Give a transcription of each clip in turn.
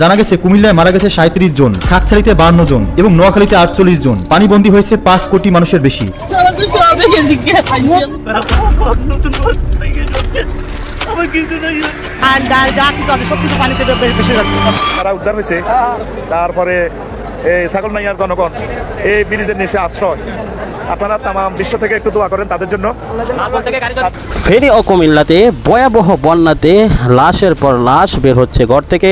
জানা গেছে কুমিল্লায় মারা গেছে সাঁত্রিশ জন খাকছাড়িতে বান্ন জন এবং নোয়াখালীতে আটচল্লিশ জন। পানিবন্দী হয়েছে পাঁচ কোটি মানুষের বেশি। তারা উদ্ধার হয়েছে তারপরে এই ছাগল নাইয়ার জনগণ এই ব্রিজের নিচে আশ্রয়। আপনারা তাম বিশ্ব থেকে একটু দোয়া করেন তাদের জন্য। ফেনী ও কুমিল্লাতে ভয়াবহ বন্যাতে লাশের পর লাশ বের হচ্ছে ঘর থেকে।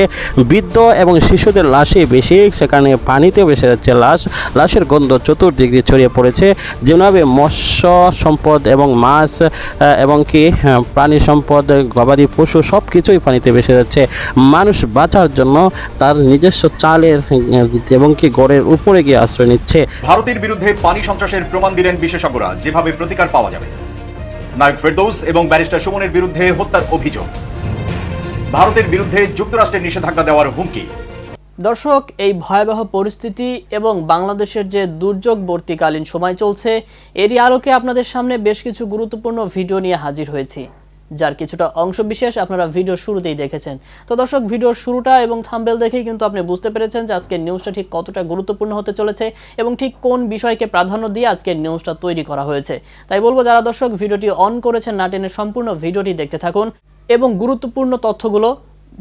বৃদ্ধ এবং শিশুদের লাশে বেশি সেখানে পানিতে ভেসে যাচ্ছে লাশ। লাশের গন্ধ চতুর্দিক দিয়ে ছড়িয়ে পড়েছে। যেভাবে মৎস্য সম্পদ এবং মাছ এবং কি প্রাণী সম্পদ গবাদি পশু সব কিছুই পানিতে ভেসে যাচ্ছে। মানুষ বাঁচার জন্য তার নিজস্ব চালের এবং কি গড়ের উপরে গিয়ে আশ্রয় নিচ্ছে। ভারতের বিরুদ্ধে পানি সন্ত্রাসের প্রমাণ দিলেন বিশেষজ্ঞরা, যেভাবে প্রতিকার পাওয়া যাবে। নায়ক ফেরদৌস এবং ব্যারিস্টার সুমনের বিরুদ্ধে হত্যার অভিযোগ। ভারতের বিরুদ্ধে যুক্তরাষ্ট্রের নিষেধাজ্ঞা দেওয়ার হুমকি। দর্শক, এই ভয়াবহ পরিস্থিতি এবং বাংলাদেশের যে দুর্যোগবর্তীকালীন সময় চলছে, এরই আলোকে আপনাদের সামনে বেশ কিছু গুরুত্বপূর্ণ ভিডিও নিয়ে হাজির হয়েছি। যার কিছুটা অংশ বিশেষ আপনারা ভিডিও শুরুতেই দেখেছেন। তো দর্শক ভিডিওর শুরুটা এবং থাম্বেল দেখেই কিন্তু আপনি বুঝতে পেরেছেন যে আজকের নিউজটা ঠিক কতটা গুরুত্বপূর্ণ হতে চলেছে এবং ঠিক কোন বিষয়কে প্রাধান্য দিয়ে আজকের নিউজটা তৈরি করা হয়েছে। তাই বলব, যারা দর্শক ভিডিওটি অন করেছেন, না টেনে সম্পূর্ণ ভিডিওটি দেখতে থাকুন এবং গুরুত্বপূর্ণ তথ্যগুলো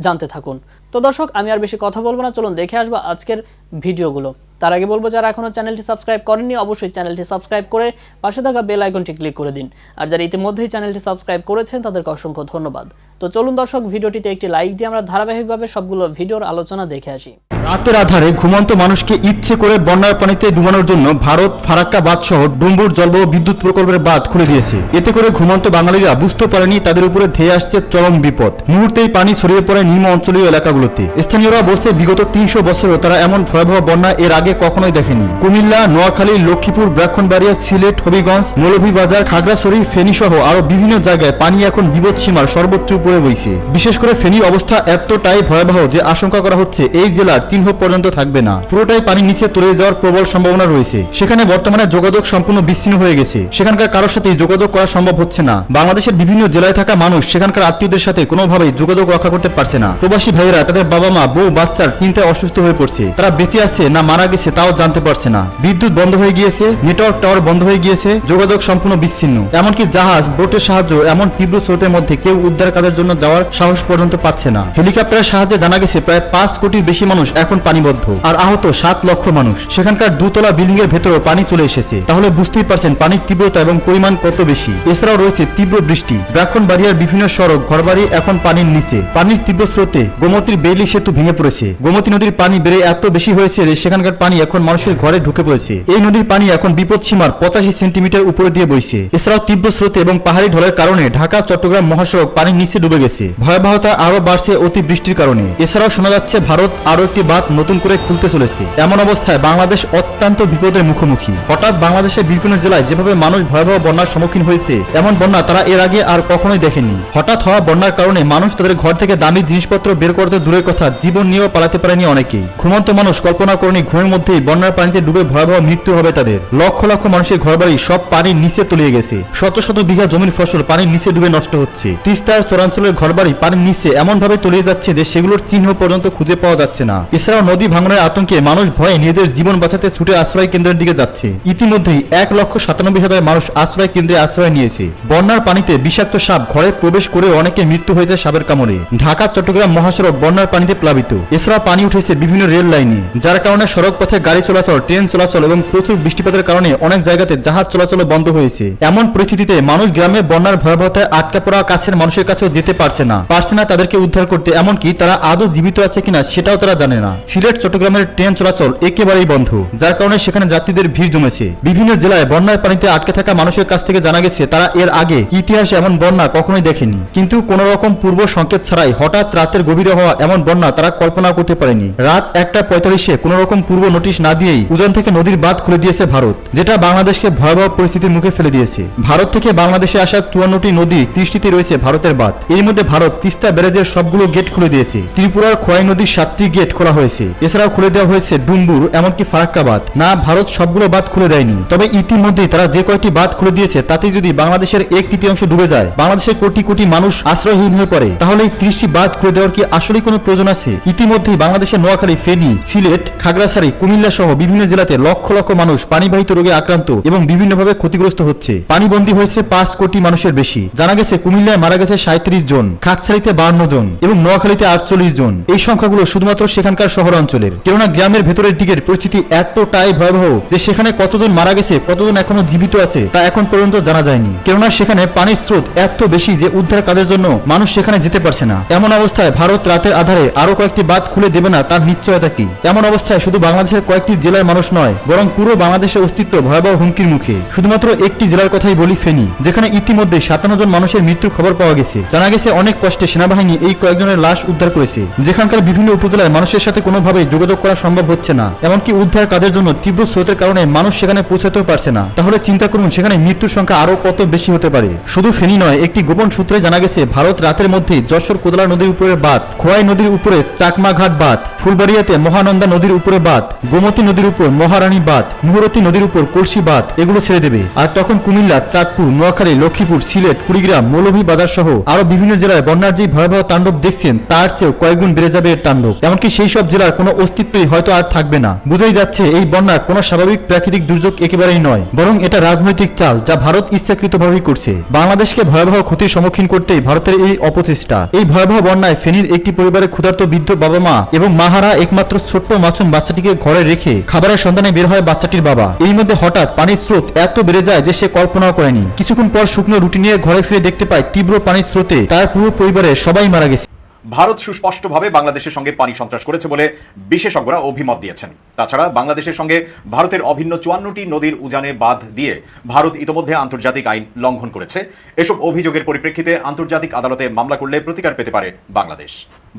জানতে থাকুন। তো দর্শক, আমি আর বেশি কথা বলব না, চলুন দেখে আসব আজকের ভিডিওগুলো তার আগে বলব, যারা এখনও চ্যানেলটি সাবস্ক্রাইব করেননি, অবশ্যই চ্যানেলটি সাবস্ক্রাইব করে পাশে থাকা বেল আইকনটি ক্লিক করে দিন। আর যারা ইতিমধ্যেই চ্যানেলটি সাবস্ক্রাইব করেছেন, তাদেরকে অসংখ্য ধন্যবাদ। তো চলুন দর্শক, ভিডিওটিতে একটি লাইক দিয়ে আমরা ধারাবাহিকভাবে সবগুলো ভিডিওর আলোচনা দেখে আসি। রাতের আধারে ঘুমন্ত মানুষকে ইচ্ছে করে বন্যার পানিতে ডুবানোর জন্য ভারত ফারাক্কা বাঁধ সহ ডুম্বুর জলবায়ু বিদ্যুৎ প্রকল্পের বাঁধ খুলে দিয়েছে। এতে করে ঘুমন্ত বাঙালিরা বুঝতে পারেনি তাদের উপরে ধেয়ে আসছে চরম বিপদ। মুহূর্তেই পানি ছড়িয়ে পড়ে নিম্ন অঞ্চলীয় এলাকাগুলোতে। স্থানীয়রা বলছে, বিগত তিনশো বছরও তারা এমন ভয়াবহ বন্যা এর আগে কখনোই দেখেনি। কুমিল্লা, নোয়াখালী, লক্ষ্মীপুর, ব্রাহ্মণবাড়িয়া, সিলেট, হবিগঞ্জ, মৌলভীবাজার, খাগড়াছড়ি ফেনী সহ আরও বিভিন্ন জায়গায় পানি এখন বিপদসীমার সর্বোচ্চ উপরে বইছে। বিশেষ করে ফেনীর অবস্থা এতটাই ভয়াবহ যে আশঙ্কা করা হচ্ছে এই জেলার চিহ্ন পর্যন্ত থাকবে না। পুরোটাই পানি নিচে তলিয়ে যাওয়ার প্রবল সম্ভাবনা রয়েছে। সেখানে বর্তমানে যোগাযোগ সম্পূর্ণ বিচ্ছিন্ন হয়ে গেছে। সেখানকার কারোর সাথে যোগাযোগ করা সম্ভব হচ্ছে না। বাংলাদেশের বিভিন্ন জেলায় থাকা মানুষ সেখানকার আত্মীয়দের সাথে কোনোভাবেই যোগাযোগ রক্ষা করতে পারছে না। প্রবাসী ভাইয়েরা, তাদের বাবা মা বউ, বাচ্চার চিন্তায় অসুস্থ হয়ে পড়ছে। তারা বেঁচে আছে না মারা গেছে তাও জানতে পারছে না। বিদ্যুৎ বন্ধ হয়ে গিয়েছে, নেটওয়ার্ক টাওয়ার বন্ধ হয়ে গিয়েছে, যোগাযোগ সম্পূর্ণ বিচ্ছিন্ন। এমনকি জাহাজ, বোটের সাহায্য এমন তীব্র স্রোতের মধ্যে কেউ উদ্ধার কাজের জন্য যাওয়ার সাহস পর্যন্ত পাচ্ছে না। হেলিকপ্টারের সাহায্যে জানা গেছে, প্রায় পাঁচ কোটির বেশি মানুষ এখন পানিবদ্ধ। আর আহত সাত লক্ষ মানুষ। সেখানকার দুতলা বিল্ডিং এর ভেতরেও পানি চলে এসেছে। তাহলে বুঝতেই পারছেন পানির তীব্রতা এবং পরিমাণ কত বেশি। এছাড়াও রয়েছে তীব্র বৃষ্টি। ব্রাহ্মণবাড়িয়ার বিভিন্ন সড়ক ঘরবাড়ি এখন পানির নিচে। পানির তীব্র স্রোতে গোমতীর বেইলি সেতু ভেঙে পড়েছে। গোমতী নদীর পানি বেড়ে এত বেশি হয়েছে যে সেখানকার পানি এখন মানুষের ঘরে ঢুকে পড়েছে। এই নদীর পানি এখন বিপদ সীমার পঁচাশি সেন্টিমিটার উপরে দিয়ে বইছে। এছাড়াও তীব্র স্রোতে এবং পাহাড়ি ঢলের কারণে ঢাকা, চট্টগ্রাম মহাসড়ক পানির নিচে ডুবে গেছে। ভয়াবহতা আরও বাড়ছে অতি বৃষ্টির কারণে। এছাড়াও শোনা যাচ্ছে ভারত আরও একটি বাঁধ নতুন করে খুলতে চলেছে। এমন অবস্থায় বাংলাদেশ অত্যন্ত বিপদের মুখোমুখি। হঠাৎ বাংলাদেশের বিভিন্ন জেলায় যেভাবে মানুষ ভয়াবহ বন্যার সম্মুখীন হয়েছে, এমন বন্যা তারা এর আগে আর কখনোই দেখেনি হঠাৎ হওয়া বন্যার কারণে মানুষ তাদের ঘর থেকে দামি জিনিসপত্র বের করতে দূরের কথা জীবন নিয়েও পালাতে পারেনি অনেকেই ঘুমন্ত মানুষ কল্পনা করেনি ঘুমের মধ্যেই বন্যার পানিতে ডুবে ভয়াবহ মৃত্যু হবে তাদের। লক্ষ লক্ষ মানুষের ঘরবাড়ি সব পানির নিচে তলিয়ে গেছে। শত শত বিঘা জমির ফসল পানির নিচে ডুবে নষ্ট হচ্ছে। তিস্তার চরাঞ্চলের ঘরবাড়ি পানির নিচে এমন ভাবে তলিয়ে যাচ্ছে যে সেগুলোর চিহ্ন পর্যন্ত খুঁজে পাওয়া যাচ্ছে না। এছাড়াও নদী ভাঙনের আতঙ্কে মানুষ ভয়ে নিজেদের জীবন বাঁচাতে ছুটে আশ্রয় কেন্দ্রের দিকে যাচ্ছে। ইতিমধ্যেই এক লক্ষ সাতানব্বই হাজার মানুষ আশ্রয় কেন্দ্রে আশ্রয় নিয়েছে। বন্যার পানিতে বিষাক্ত সাপ ঘরে প্রবেশ করে অনেকে মৃত্যু হয়েছে সাপের কামড়ে। ঢাকা, চট্টগ্রাম মহাসড়ক বন্যার পানিতে প্লাবিত। এছাড়া পানি উঠেছে বিভিন্ন রেল লাইনে। যার কারণে সড়ক পথে গাড়ি চলাচল, ট্রেন চলাচল এবং প্রচুর বৃষ্টিপাতের কারণে অনেক জায়গাতে জাহাজ চলাচল বন্ধ হয়েছে। এমন পরিস্থিতিতে মানুষ গ্রামে বন্যার ভয়াবহতায় আটকা পড়া কাছের মানুষের কাছেও যেতে পারছে না। পারছে না তাদেরকে উদ্ধার করতে, এমনকি তারা আদৌ জীবিত আছে কিনা সেটাও তারা জানে না। সিলেট, চট্টগ্রামের ট্রেন চলাচল একেবারেই বন্ধ। যার কারণে সেখানে যাত্রীদের ভিড় জমেছে। বিভিন্ন জেলায় বন্যার পানিতে আটকে থাকা মানুষের কাছ থেকে জানা গেছে, তারা এর আগে ইতিহাসে এমন বন্যা কখনোই দেখেনি। কিন্তু কোন রকম পূর্ব সংকেত ছাড়াই হঠাৎ রাতের গভীরে হওয়া এমন বন্যা তারা কল্পনা করতে পারেনি। রাত একটা পঁয়তাল্লিশে কোন রকম পূর্ব নোটিশ না দিয়েই উজান থেকে নদীর বাঁধ খুলে দিয়েছে ভারত, যেটা বাংলাদেশকে ভয়াবহ পরিস্থিতির মুখে ফেলে দিয়েছে। ভারত থেকে বাংলাদেশে আসা চুয়ান্নটি নদী ত্রিশটিতে রয়েছে ভারতের বাঁধ। এর মধ্যে ভারত তিস্তা ব্যারেজের সবগুলো গেট খুলে দিয়েছে। ত্রিপুরার খোয়াই নদীর সাতটি গেট খোলা হয়েছে। এছাড়াও খুলে দেওয়া হয়েছে ডুম্বুর, এমনকি ফারাক্কা বাঁধ না, ভারত সবগুলো বাঁধ খুলে দেয়নি। তবে ইতিমধ্যেই তারা যে কয়েকটি বাঁধ খুলে দিয়েছে, তাতে যদি বাংলাদেশের এক তৃতীয়াংশ ডুবে যায়, বাংলাদেশের কোটি কোটি মানুষ আশ্রয়হীন হয়ে পড়ে, তাহলে এই ত্রিশটি বাঁধ খুলে দেওয়ার কি আসলেই কোনো প্রয়োজন আছে? ইতিমধ্যেই বাংলাদেশের নোয়াখালী, ফেনী, সিলেট, খাগড়াছড়ি কুমিল্লা সহ বিভিন্ন জেলাতে লক্ষ লক্ষ মানুষ পানিবাহিত রোগে আক্রান্ত এবং বিভিন্নভাবে ক্ষতিগ্রস্ত হচ্ছে। পানিবন্দী হয়েছে পাঁচ কোটি মানুষের বেশি। জানা গেছে, কুমিল্লায় মারা গেছে সাঁত্রিশ জন খাকছাড়িতে বান্ন জন এবং নোয়াখালীতে আটচল্লিশ জন। এই সংখ্যাগুলো শুধুমাত্র সেখানকার শহরাঞ্চলের। কেননা গ্রামের ভেতরের দিকের পরিস্থিতি এতটাই ভয়াবহ যে সেখানে কতজন মারা গেছে, কতজন এখনও জীবিত আছে, তা এখন পর্যন্ত জানা যায়নি। কেননা সেখানে পানির স্রোত এত বেশি যে উদ্ধার কাজের জন্য মানুষ সেখানে যেতে পারছে না। এমন অবস্থায় ভারত রাতের আধারে আরও কয়েকটি বাঁধ খুলে দেবে না তার নিশ্চয়তা কি? এমন অবস্থায় শুধু বাংলাদেশের কয়েকটি জেলার মানুষ নয়, বরং পুরো বাংলাদেশের অস্তিত্ব ভয়াবহ হুমকির মুখে। শুধুমাত্র একটি জেলার কথাই বলি ফেনী, যেখানে ইতিমধ্যে সাতান্ন জন মানুষের মৃত্যুর খবর পাওয়া গেছে। জানা গেছে অনেক কষ্টে সেনাবাহিনী এই কয়েকজনের লাশ উদ্ধার করেছে। যেখানকার বিভিন্ন উপজেলায় মানুষের সাথে কোনোভাবে যোগাযোগ করা সম্ভব হচ্ছে না। এমনকি উদ্ধার কাজের জন্য তীব্র স্রোতের কারণে মানুষ সেখানে পৌঁছাতেও পারছে না। তাহলে চিন্তা করুন, সেখানে মৃত্যুর সংখ্যা আরও কত বেশি হতে পারে? শুধু ফেনী নয়, একটি গোপন সূত্রে জানা গেছে, ভারত রাতের মধ্যে যশোর কোদলা নদীর উপরে বাঁধ, খোয়াই নদীর উপরে চাকমাঘাট বাঁধ, ফুলবাড়িয়াতে মহানন্দা নদীর উপরে বাঁধ, গোমতী নদীর উপর মহারানী বাঁধ, মুহরতী নদীর উপর কলসি বাঁধ, এগুলো ছেড়ে দেবে। আর তখন কুমিল্লা, চাঁদপুর, নোয়াখালী, লক্ষ্মীপুর, সিলেট, কুড়িগ্রাম, মৌলভী বাজার সহ আরও বিভিন্ন জেলায় বন্যার যে ভয়াবহ তাণ্ডব দেখছেন, তার চেয়েও কয়েকগুণ বেড়ে যাবে এর তাণ্ডব। এমনকি সেই সব জেলার কোনো অস্তিত্বই হয়তো আর থাকবে না। বুঝাই যাচ্ছে, এই বন্যা কোনো স্বাভাবিক প্রাকৃতিক দুর্যোগ একেবারেই নয়, বরং এটা রাজনৈতিক চাল যা ভারত ইচ্ছাকৃতভাবেই করছে। বাংলাদেশকে ভয়াবহ ক্ষতির সম্মুখীন করতেই ভারতের এই অপচেষ্টা। এই ভয়াবহ বন্যায় ফেনীর একটি পরিবারের ক্ষুধার্ত বৃদ্ধ বাবা মা এবং মাহারা একমাত্র ছোট্ট মাছুম বাচ্চাটিকে ঘরে রেখে খাবারের সন্ধানে বের হয় বাচ্চাটির বাবা। এই মধ্যে হঠাৎ পানির স্রোত এত বেড়ে যায় যে সে কল্পনাও করেনি। কিছুক্ষণ পর শুকনো রুটি নিয়ে ঘরে ফিরে দেখতে পায় তীব্র পানির স্রোতে তার পুরো পরিবারের সবাই মারা গেছে। ভারত সুস্পষ্টভাবে বাংলাদেশের সঙ্গে পানি সন্ত্রাস করেছে বলে বিশেষজ্ঞরা অভিমত দিয়েছেন। তাছাড়া বাংলাদেশের সঙ্গে ভারতের অভিন্ন চুয়ান্নটি নদীর উজানে বাঁধ দিয়ে ভারত ইতোমধ্যে আন্তর্জাতিক আইন লঙ্ঘন করেছে। এসব অভিযোগের পরিপ্রেক্ষিতে আন্তর্জাতিক আদালতে মামলা করলে প্রতিকার পেতে পারে বাংলাদেশ।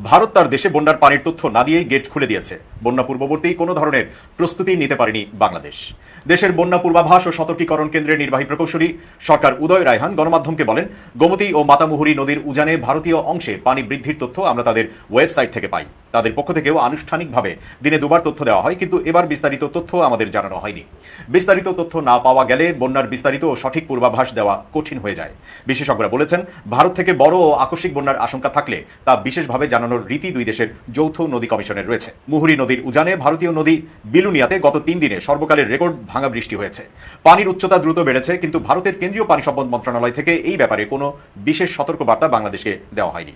ভারত তার দেশে বন্যার পানির তথ্য না দিয়েই গেট খুলে দিয়েছে। বন্যা পূর্ববর্তী কোনো ধরনের প্রস্তুতি নিতে পারেনি বাংলাদেশ। দেশের বন্যা পূর্বাভাস ও সতর্কীকরণ কেন্দ্রের নির্বাহী প্রকৌশলী সরকার উদয় রায়হান গণমাধ্যমকে বলেন, গোমতী ও মাতামুহুরী নদীর উজানে ভারতীয় অংশে পানি বৃদ্ধির তথ্য আমরা তাদের ওয়েবসাইট থেকে পাই। তাদের পক্ষ থেকেও আনুষ্ঠানিকভাবে দিনে দুবার তথ্য দেওয়া হয়, কিন্তু এবার বিস্তারিত তথ্য আমাদের জানানো হয়নি। বিস্তারিত তথ্য না পাওয়া গেলে বন্যার বিস্তারিত ও সঠিক পূর্বাভাস দেওয়া কঠিন হয়ে যায়। বিশেষজ্ঞরা বলেছেন, ভারত থেকে বড় ও আকস্মিক বন্যার আশঙ্কা থাকলে তা বিশেষভাবে জানানোর রীতি দুই দেশের যৌথ নদী কমিশনের রয়েছে। মুহুরী নদীর উজানে ভারতীয় নদী বিলুনিয়াতে গত তিন দিনে সর্বকালের রেকর্ড ভাঙা বৃষ্টি হয়েছে। পানির উচ্চতা দ্রুত বেড়েছে, কিন্তু ভারতের কেন্দ্রীয় পানি সম্পদ মন্ত্রণালয় থেকে এই ব্যাপারে কোনো বিশেষ সতর্কবার্তা বাংলাদেশকে দেওয়া হয়নি।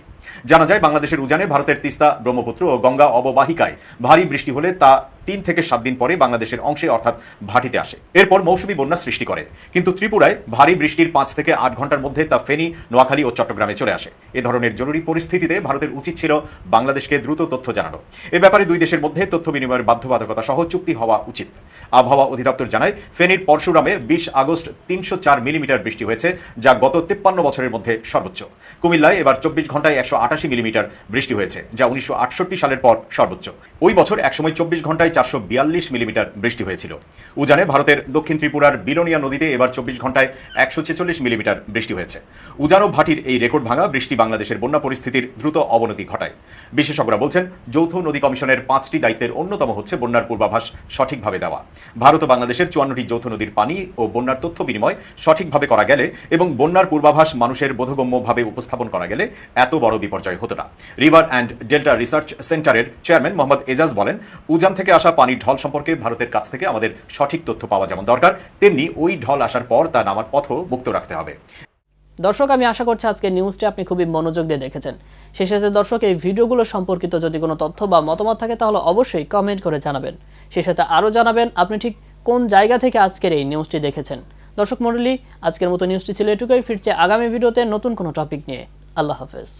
জানা যায়, বাংলাদেশের উজানে ভারতের তিস্তা ব্রহ্মপুত্র ও গঙ্গা অববাহিকায় ভারী বৃষ্টি হলে তা তিন থেকে সাত দিন পরে বাংলাদেশের অংশে অর্থাৎ ভাটিতে আসে। এরপর মৌসুমী বন্যা সৃষ্টি করে। কিন্তু ত্রিপুরায় ভারী বৃষ্টির পাঁচ থেকে আট ঘণ্টার মধ্যে তা ফেনী, নোয়াখালী ও চট্টগ্রামে চলে আসে। এ ধরনের জরুরি পরিস্থিতিতে ভারতের উচিত ছিল বাংলাদেশকে দ্রুত তথ্য জানানো। এ ব্যাপারে দুই দেশের মধ্যে তথ্য বিনিময়ের বাধ্যবাধকতা সহ চুক্তি হওয়া উচিত। আবহাওয়া অধিদপ্তর জানায়, ফেনীর পরশুরামে বিশ আগস্ট তিনশো চার মিলিমিটার বৃষ্টি হয়েছে, যা গত তিপ্পান্ন বছরের মধ্যে সর্বোচ্চ। কুমিল্লায় এবার চব্বিশ ঘন্টায় একশো আটাশি মিলিমিটার বৃষ্টি হয়েছে, যা উনিশশো আটষট্টি সালের পর সর্বোচ্চ। ওই বছর একসময় চব্বিশ ঘন্টায় চারশো বিয়াল্লিশ মিলিমিটার বৃষ্টি হয়েছিল। উজানে ভারতের দক্ষিণ ত্রিপুরার বিলোনিয়া নদীতে এবার চব্বিশ ঘন্টায় একশো ছেচল্লিশ মিলিমিটার বৃষ্টি হয়েছে। উজান ভাটির এই রেকর্ড ভাঙা বৃষ্টি বাংলাদেশের বন্যা পরিস্থিতির দ্রুত অবনতি ঘটায়। বিশেষজ্ঞরা বলছেন, যৌথ নদী কমিশনের পাঁচটি দায়িত্বের অন্যতম হচ্ছে বন্যার পূর্বাভাস সঠিকভাবে দেওয়া। ভারত ও বাংলাদেশের চুয়ান্নটি যৌথ নদীর পানি ও বন্যার তথ্য বিনিময় সঠিকভাবে করা গেলে এবং বন্যার পূর্বাভাস মানুষের বোধগম্যভাবে উপস্থাপন করা গেলে এত বড় বিপর্যয় হতো না। রিভার অ্যান্ড ডেল্টা রিসার্চ সেন্টারের চেয়ারম্যান মোহাম্মদ এজাজ বলেন, উজান থেকে আসা পানির ঢল সম্পর্কে ভারতের কাছ থেকে আমাদের সঠিক তথ্য পাওয়া যেমন দরকার, তেমনি ওই ঢল আসার পর তা নামার পথও মুক্ত রাখতে হবে। দর্শক, আমি আশা করছি আজকে নিউজটি আপনি খুবই মনোযোগ দিয়ে দেখেছেন। সাথে দর্শক, এই ভিডিওগুলো সম্পর্কিত যদি কোনো তথ্য বা মতামত থাকে, তাহলে অবশ্যই কমেন্ট করে জানাবেন। সেই সাথে আরও জানাবেন আপনি ঠিক কোন জায়গা থেকে আজকের এই নিউজটি দেখেছেন। দর্শক মণ্ডলী, আজকের মতো নিউজটি ছিল এটুকুই। ফিরছে আগামী ভিডিওতে নতুন কোনো টপিক নিয়ে। আল্লাহ হাফেজ।